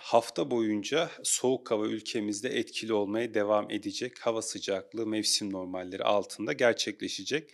hafta boyunca soğuk hava ülkemizde etkili olmaya devam edecek. Hava sıcaklığı mevsim normalleri altında gerçekleşecek.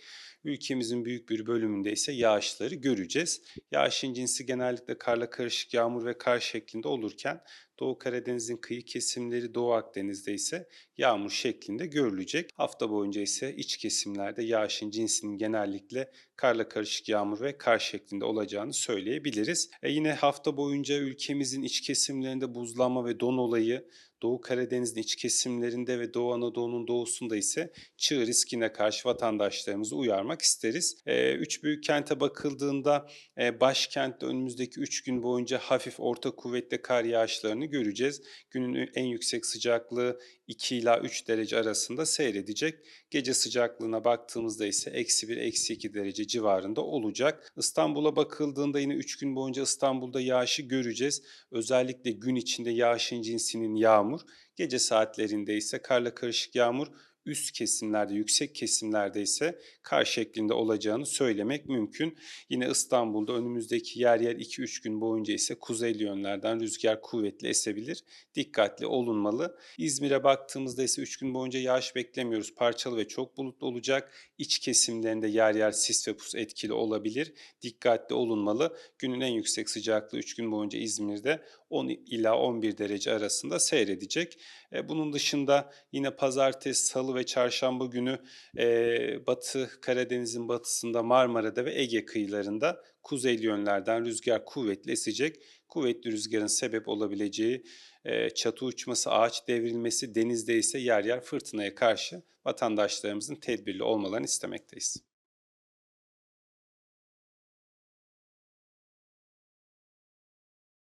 Ülkemizin büyük bir bölümünde ise yağışları göreceğiz. Yağışın cinsi genellikle karla karışık yağmur ve kar şeklinde olurken Doğu Karadeniz'in kıyı kesimleri, Doğu Akdeniz'de ise yağmur şeklinde görülecek. Hafta boyunca ise iç kesimlerde yağışın cinsinin genellikle karla karışık yağmur ve kar şeklinde olacağını söyleyebiliriz. E yine hafta boyunca ülkemizin iç kesimlerinde buzlanma ve don olayı, Doğu Karadeniz'in iç kesimlerinde ve Doğu Anadolu'nun doğusunda ise çığ riskine karşı vatandaşlarımızı uyarmak isteriz. E, üç büyük kente bakıldığında e, başkentte önümüzdeki 3 gün boyunca hafif orta kuvvetli kar yağışlarını göreceğiz. Günün en yüksek sıcaklığı 2 ila 3 derece arasında seyredecek. Gece sıcaklığına baktığımızda ise eksi 1, eksi 2 derece civarında olacak. İstanbul'a bakıldığında yine 3 gün boyunca İstanbul'da yağışı göreceğiz. Özellikle gün içinde yağışın cinsinin yağmur, gece saatlerinde ise karla karışık yağmur, üst kesimlerde, yüksek kesimlerde ise kar şeklinde olacağını söylemek mümkün. Yine İstanbul'da önümüzdeki yer yer 2-3 gün boyunca ise kuzeyli yönlerden rüzgar kuvvetli esebilir. Dikkatli olunmalı. İzmir'e baktığımızda ise 3 gün boyunca yağış beklemiyoruz. Parçalı ve çok bulutlu olacak. İç kesimlerinde yer yer sis ve pus etkili olabilir. Dikkatli olunmalı. Günün en yüksek sıcaklığı 3 gün boyunca İzmir'de 10 ila 11 derece arasında seyredecek. E, bunun dışında yine pazartesi, salı ve çarşamba günü e, Batı Karadeniz'in batısında Marmara'da ve Ege kıyılarında kuzeyli yönlerden rüzgar kuvvetli esecek. Kuvvetli rüzgarın sebep olabileceği e, çatı uçması, ağaç devrilmesi, denizde ise yer yer fırtınaya karşı vatandaşlarımızın tedbirli olmalarını istemekteyiz.